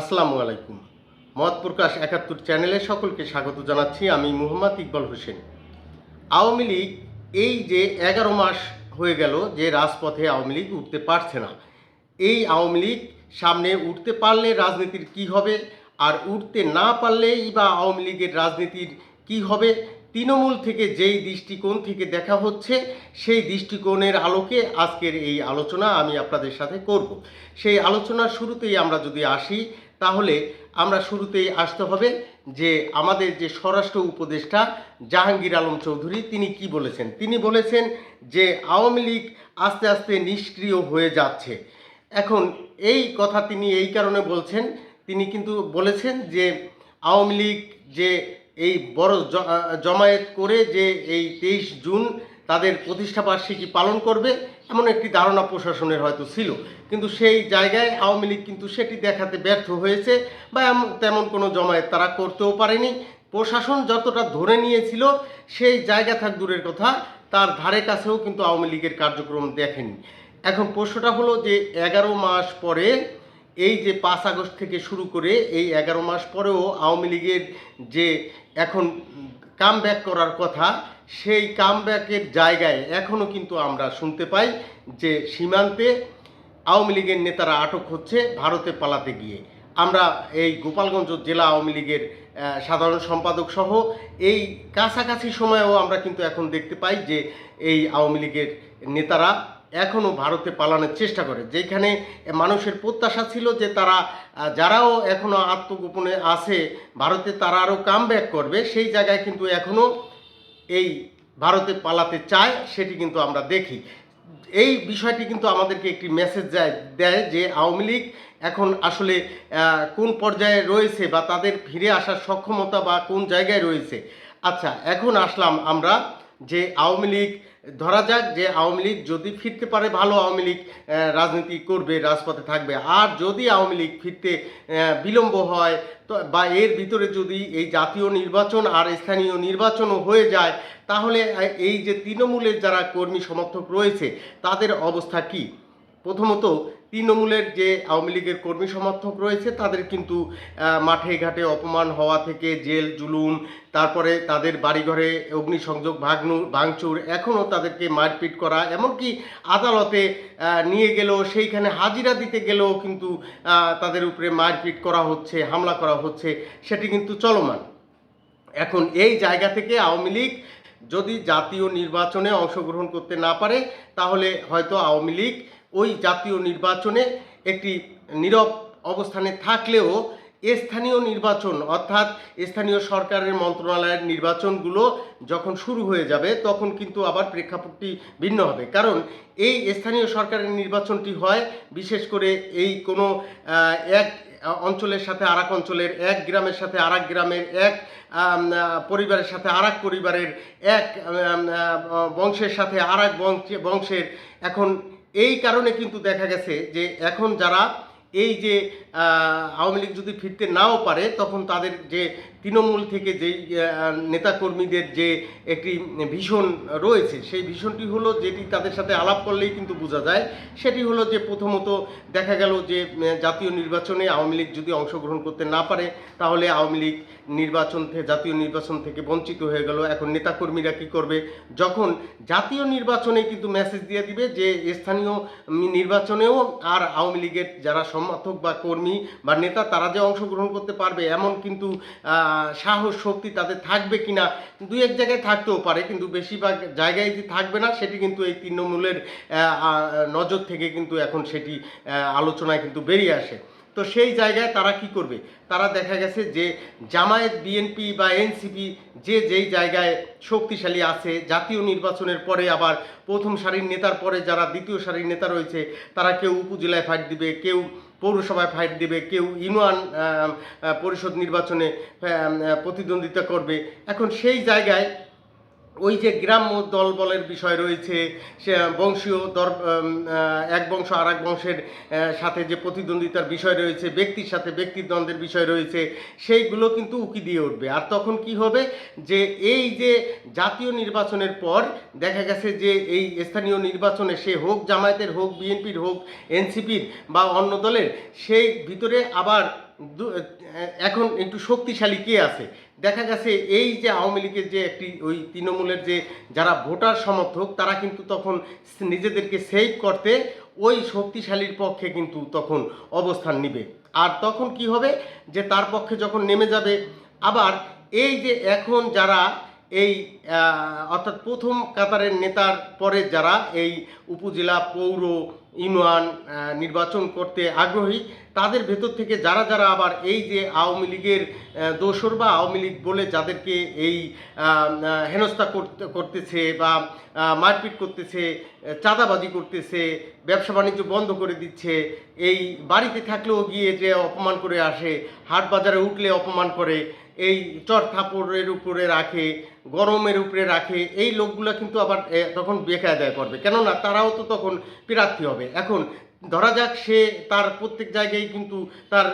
আসসালামু আলাইকুম। মত প্রকাশ একাত্তর চ্যানেলে সকলকে স্বাগত জানাচ্ছি আমি মুহাম্মদ ইকবাল হোসেন। আওয়ামী লীগ এই যে এগারো মাস হয়ে গেল যে রাজপথে আওয়ামী লীগ উঠতে পারছে না, এই আওয়ামী লীগ সামনে উঠতে পারলে রাজনীতির কি হবে আর উঠতে না পারলেই বা আওয়ামী লীগের রাজনীতির কি হবে, তৃণমূল থেকে যেই দৃষ্টিকোণ থেকে দেখা হচ্ছে সেই দৃষ্টিকোণের আলোকে আজকের এই আলোচনা আমি আপনাদের সাথে করব। সেই আলোচনার শুরুতেই আমরা যদি আসি তাহলে আমরা শুরুতেই আসতে হবে যে আমাদের যে স্বরাষ্ট্র উপদেষ্টা জাহাঙ্গীর আলম চৌধুরী, তিনি কি বলেছেন? তিনি বলেছেন যে আওয়ামী লীগ আস্তে আস্তে নিষ্ক্রিয় হয়ে যাচ্ছে। এখন এই কথা তিনি এই কারণে বলছেন, তিনি কিন্তু বলেছেন যে আওয়ামী লীগ যে এই বড় জমায়েত করে যে এই তেইশ জুন তাদের প্রতিষ্ঠাবার্ষিকী পালন করবে, এমন একটি ধারণা প্রশাসনের হয়তো ছিল। কিন্তু সেই জায়গায় আওয়ামী লীগ কিন্তু সেটি দেখাতে ব্যর্থ হয়েছে বা এমন তেমন কোনো জমায়েত তারা করতেও পারেনি। প্রশাসন যতটা ধরে নিয়েছিল, সেই জায়গা থাক দূরের কথা, তার ধারে কাছেও কিন্তু আওয়ামী লীগের কার্যক্রম দেখেনি। এখন প্রশ্নটা হলো যে এগারো মাস পরে, এই যে পাঁচ আগস্ট থেকে শুরু করে, এই এগারো মাস পরেও আওয়ামী লীগের যে এখন কাম করার কথা, সেই কাম জায়গায় এখনও কিন্তু আমরা শুনতে পাই যে সীমান্তে আওয়ামী লীগের নেতারা আটক হচ্ছে, ভারতে পালাতে গিয়ে। আমরা এই গোপালগঞ্জ জেলা আওয়ামী লীগের সাধারণ সম্পাদক সহ এই কাছাকাছি সময়েও আমরা কিন্তু এখন দেখতে পাই যে এই আওয়ামী লীগের নেতারা এখনও ভারতে পালানোর চেষ্টা করে। যেখানে মানুষের প্রত্যাশা ছিল যে তারা যারাও এখনও আত্মগোপনে আছে, ভারতে তারা আরও কাম করবে, সেই জায়গায় কিন্তু এখনও এই ভারতে পালাতে চায়, সেটি কিন্তু আমরা দেখি। এই বিষয়টি কিন্তু আমাদেরকে একটি মেসেজ দেয় যে আওয়ামী লীগ এখন আসলে কোন পর্যায়ে রয়েছে বা তাদের ফিরে আসার সক্ষমতা বা কোন জায়গায় রয়েছে। আচ্ছা এখন আসলাম আমরা যে আওয়ামী লীগ ধরা যাক যে আওয়ামী লীগ যদি ফিরতে পারে, ভালো আওয়ামী লীগ রাজনীতি করবে, রাজপথে থাকবে। আর যদি আওয়ামী লীগ ফিরতে বিলম্ব হয়, তো বা এর ভিতরে যদি এই জাতীয় নির্বাচন আর স্থানীয় নির্বাচনও হয়ে যায়, তাহলে এই যে তৃণমূলের যারা কর্মী সমর্থক রয়েছে, তাদের অবস্থা কি? প্রথমত তৃণমূলের যে আওয়ামী লীগের কর্মী সমর্থক রয়েছে, তাদের কিন্তু মাঠে ঘাটে অপমান হওয়া থেকে জেল, জুলুম, তারপরে তাদের বাড়িঘরে অগ্নিসংযোগ ভাগনু ভাঙচুর, এখনও তাদেরকে মারপিট করা, এমনকি আদালতে নিয়ে গেলেও, সেইখানে হাজিরা দিতে গেলেও কিন্তু তাদের উপরে মারপিট করা হচ্ছে, হামলা করা হচ্ছে, সেটি কিন্তু চলমান। এখন এই জায়গা থেকে আওয়ামী লীগ যদি জাতীয় নির্বাচনে অংশগ্রহণ করতে না পারে, তাহলে হয়তো আওয়ামী লীগ ওই জাতীয় নির্বাচনে একটি নীরব অবস্থানে থাকলেও স্থানীয় নির্বাচন অর্থাৎ স্থানীয় সরকারের মন্ত্রণালয়ের নির্বাচনগুলো যখন শুরু হয়ে যাবে, তখন কিন্তু আবার প্রেক্ষাপটটি ভিন্ন হবে। কারণ এই স্থানীয় সরকারের নির্বাচনটি হয় বিশেষ করে এই কোনো এক অঞ্চলের সাথে আরেক অঞ্চলের, এক গ্রামের সাথে আরেক গ্রামের, এক পরিবারের সাথে আরেক পরিবারের, এক বংশের সাথে আরেক বংশে- বংশের এখন এই কারণে কিন্তু দেখা গেছে যে এখন যারা এই যে আওয়ামী লীগ যদি ফিরতে নাও পারে, তখন তাদের যে তৃণমূল থেকে যেই নেতাকর্মীদের যে একটি ভীষণ রয়েছে, সেই ভীষণটি হলো যেটি তাদের সাথে আলাপ করলেই কিন্তু বোঝা যায়। সেটি হলো যে প্রথমত দেখা গেল যে জাতীয় নির্বাচনে আওয়ামী লীগ যদি অংশগ্রহণ করতে না পারে, তাহলে আওয়ামী লীগ নির্বাচন থেকে জাতীয় নির্বাচন থেকে বঞ্চিত হয়ে গেল। এখন নেতাকর্মীরা কী করবে? যখন জাতীয় নির্বাচনে কিন্তু মেসেজ দিয়ে দিবে যে, স্থানীয় নির্বাচনেও আর আওয়ামী লীগের যারা সমর্থক বা কর্মী বা নেতা, তারা যে অংশগ্রহণ করতে পারবে, এমন কিন্তু সাহস, শক্তি তাদের থাকবে কিনা, দুই এক জায়গায় থাকতেও পারে, কিন্তু বেশিরভাগ জায়গায় যে থাকবে না, সেটি কিন্তু এই তৃণমূলের নজর থেকে কিন্তু এখন সেটি আলোচনায় কিন্তু বেরিয়ে আসে। তো সেই জায়গায় তারা কি করবে? তারা দেখা গেছে যে জামায়াত, বিএনপি বা এনসিপি যে যেই জায়গায় শক্তিশালী আছে, জাতীয় নির্বাচনের পরে আবার প্রথম সারির নেতার পরে যারা দ্বিতীয় সারির নেতা রয়েছে, তারা কেউ উপজেলায় ফাইট দিবে, কেউ পৌরসভায় ফাইট দেবে কেউ ইউনিয়ন পরিষদ নির্বাচনে প্রতিদ্বন্দ্বিতা করবে। এখন সেই জায়গায় ওই যে গ্রাম্য দলবলের বিষয় রয়েছে, সে বংশীয় দর এক বংশ আর এক বংশের সাথে যে প্রতিদ্বন্দ্বিতার বিষয় রয়েছে, ব্যক্তির সাথে ব্যক্তির দ্বন্দ্বের বিষয় রয়েছে, সেইগুলো কিন্তু উকি দিয়ে উঠবে। আর তখন কি হবে যে এই যে জাতীয় নির্বাচনের পর দেখা গেছে যে এই স্থানীয় নির্বাচনে সে হোক জামায়াতের হোক, বিএনপির হোক, এনসিপির বা অন্য দলের, সেই ভিতরে আবার এখন একটু শক্তিশালী কে আছে? দেখা গেছে এই যে আওয়ামী লীগের যে একটি, ওই তৃণমূলের যে যারা ভোটার সমর্থক, তারা কিন্তু তখন নিজেদেরকে সেভ করতে ওই শক্তিশালীর পক্ষে কিন্তু তখন অবস্থান নিবে। আর তখন কি হবে? যে তার পক্ষে যখন নেমে যাবে, আবার এই যে এখন যারা এই অর্থাৎ প্রথম কাতারের নেতার পরে যারা এই উপজেলা পৌর ইউনিয়ন নির্বাচন করতে আগ্রহী, তাদের ভেতর থেকে যারা যারা আবার এই যে আওয়ামী লীগের দোসর বা আওয়ামী লীগ বলে যাদেরকে এই হেনস্থা করতে, করতেছে বা মারপিট করতেছে, চাঁদাবাজি করতেছে, ব্যবসা বাণিজ্য বন্ধ করে দিচ্ছে, এই বাড়িতে থাকলেও গিয়ে যে অপমান করে আসে, হাট বাজারে উঠলে অপমান করে এই চর থাপড়ের উপরে রাখে, গরমের উপরে রাখে, এই লোকগুলো কিন্তু আবার তখন বেকায়দায় পড়বে। কেননা তারাও তো তখন প্রার্থী হবে। এখন ধরা যাক সে তার প্রত্যেক জায়গায় কিন্তু তার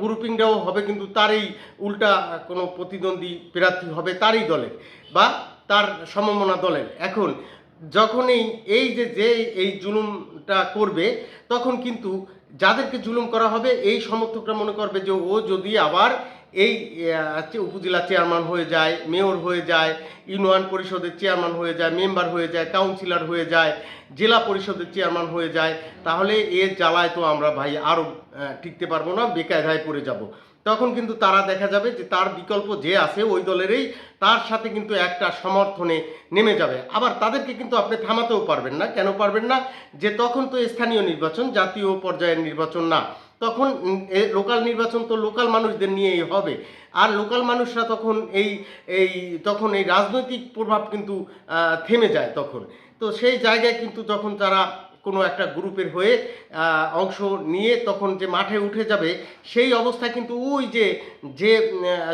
গ্রুপিংটাও হবে, কিন্তু তারই উল্টা কোনো প্রতিদ্বন্দ্বী প্রার্থী হবে তারই দলের বা তার সমমনা দলের। এখন যখনই এই যে যে এই জুলুমটা করবে, তখন কিন্তু যাদেরকে জুলুম করা হবে, এই সমর্থকরা মনে করবে যে, ও যদি আবার এই উপজেলা চেয়ারম্যান হয়ে যায়, মেয়র হয়ে যায়, ইউনিয়ন পরিষদের চেয়ারম্যান হয়ে যায়, মেম্বার হয়ে যায়, কাউন্সিলর হয়ে যায়, জেলা পরিষদের চেয়ারম্যান হয়ে যায়, তাহলে এর জ্বালায় তো আমরা ভাই আরও টিকতে পারব না, বেকায়দায় পড়ে যাব। তখন কিন্তু তারা দেখা যাবে যে তার বিকল্প যে আছে ওই দলেরই, তার সাথে কিন্তু একটা সমর্থনে নেমে যাবে। আবার তাদেরকে কিন্তু আপনি থামাতেও পারবেন না, কেন পারবেন না? যে তখন তো স্থানীয় নির্বাচন, জাতীয় পর্যায়ের নির্বাচন না। তখন লোকাল নির্বাচন তো লোকাল মানুষদের নিয়েই হবে। আর লোকাল মানুষরা তখন এই এই, তখন এই রাজনৈতিক প্রভাব কিন্তু থেমে যায় তখন। তো সেই জায়গায় কিন্তু যখন তারা কোনো একটা গ্রুপের হয়ে অংশ নিয়ে তখন যে মাঠে উঠে যাবে, সেই অবস্থায় কিন্তু ওই যে যে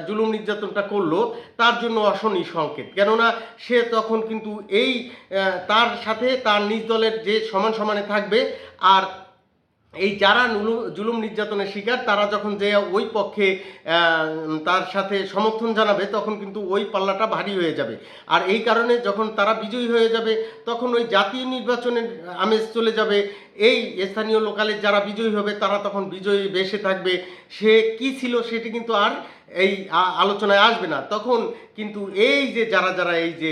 জুলুম নির্যাতনটা করল, তার জন্য অশনি সংকেত। কেননা সে তখন কিন্তু এই তার সাথে তার নিজ দলের যে সমান সমানে থাকবে, আর এই যারা জুলুম নির্যাতনের শিকার, তারা যখন যে ওই পক্ষে তার সাথে সমর্থন জানাবে, তখন কিন্তু ওই পাল্লাটা ভারী হয়ে যাবে। আর এই কারণে যখন তারা বিজয়ী হয়ে যাবে, তখন ওই জাতীয় নির্বাচনের আমেজ চলে যাবে। এই স্থানীয় লোকালের যারা বিজয়ী হবে, তারা তখন বিজয়ী বেশে থাকবে। সে কি ছিল সেটি কিন্তু আর এই আলোচনায় আসবে না। তখন কিন্তু এই যে যারা যারা এই যে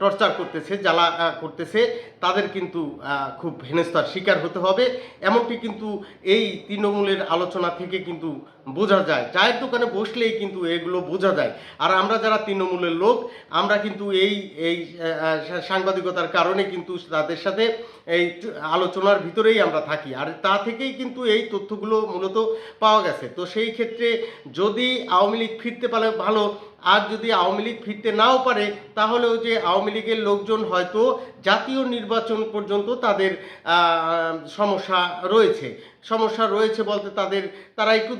টর্চার করতেছে, জ্বালা করতেছে, তাদের কিন্তু খুব হেনস্থার শিকার হতে হবে। এমনটি কিন্তু এই তৃণমূলের আলোচনা থেকে কিন্তু বোঝা যায়। চায়ের দোকানে বসলেই কিন্তু এগুলো বোঝা যায়। আর আমরা যারা তৃণমূলের লোক, আমরা কিন্তু এই এই সাংবাদিকতার কারণে কিন্তু তাদের সাথে এই আলোচনার ভিতরেই আমরা থাকি। আর তা থেকেই কিন্তু এই তথ্যগুলো মূলত পাওয়া গেছে। তো সেই ক্ষেত্রে যদি আওয়ামী লীগ ফিরতে পারে ভালো আর যদি আওয়ামী লীগ ফিরতে নাও পারে তাহলেও যে আওয়ামী লীগের লোকজন হয়তো জাতীয় নির্বাচন পর্যন্ত তাদের সমস্যা রয়েছে। সমস্যা রয়েছে বলতে তাদের, তারা একটু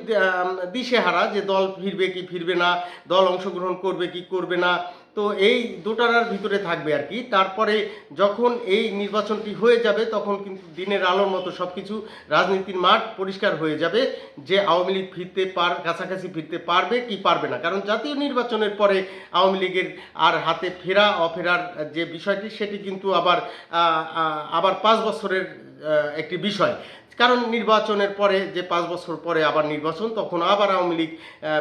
দিশেহারা যে দল ফিরবে কি ফিরবে না, দল অংশগ্রহণ করবে কি করবে না। তো এই দুটার ভিতরে থাকবে আর কি। তারপরে যখন এই নির্বাচনটি হয়ে যাবে, তখন কিন্তু দিনের আলোর মতো সব কিছু রাজনীতির মাঠ পরিষ্কার হয়ে যাবে, যে আওয়ামী লীগ ফিরতে পার, কাছাকাছি ফিরতে পারবে কি পারবে না। কারণ জাতীয় নির্বাচনের পরে আওয়ামী লীগের আর হাতে ফেরা, অফেরার যে বিষয়টি, সেটি কিন্তু আবার আবার পাঁচ বছরের একটি বিষয়। কারণ নির্বাচনের পরে, যে পাঁচ বছর পরে আবার নির্বাচন, তখন আবার আওয়ামী লীগ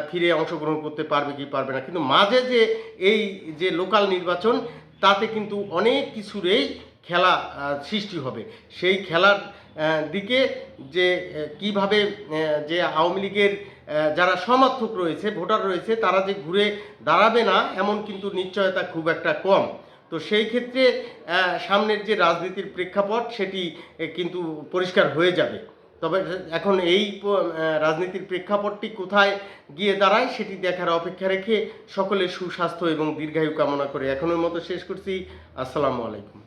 ফিরে অংশগ্রহণ করতে পারবে কি পারবে না। কিন্তু মাঝে যে এই যে লোকাল নির্বাচন, তাতে কিন্তু অনেক কিছুরই খেলা সৃষ্টি হবে। সেই খেলার দিকে যে কীভাবে যে আওয়ামী লীগের যারা সমর্থক রয়েছে, ভোটার রয়েছে, তারা যে ঘুরে দাঁড়াবে না, এমন কিন্তু নিশ্চয়তা খুব একটা কম। তো সেই ক্ষেত্রে সামনের যে রাজনীতির প্রেক্ষাপট, সেটি কিন্তু পরিষ্কার হয়ে যাবে। তবে এখন এই রাজনীতির প্রেক্ষাপটটি কোথায় গিয়ে দাঁড়ায়, সেটি দেখার অপেক্ষা রেখে সকলের সুস্বাস্থ্য এবং দীর্ঘায়ু কামনা করে এখনের মতো শেষ করছি। আসসালামু আলাইকুম।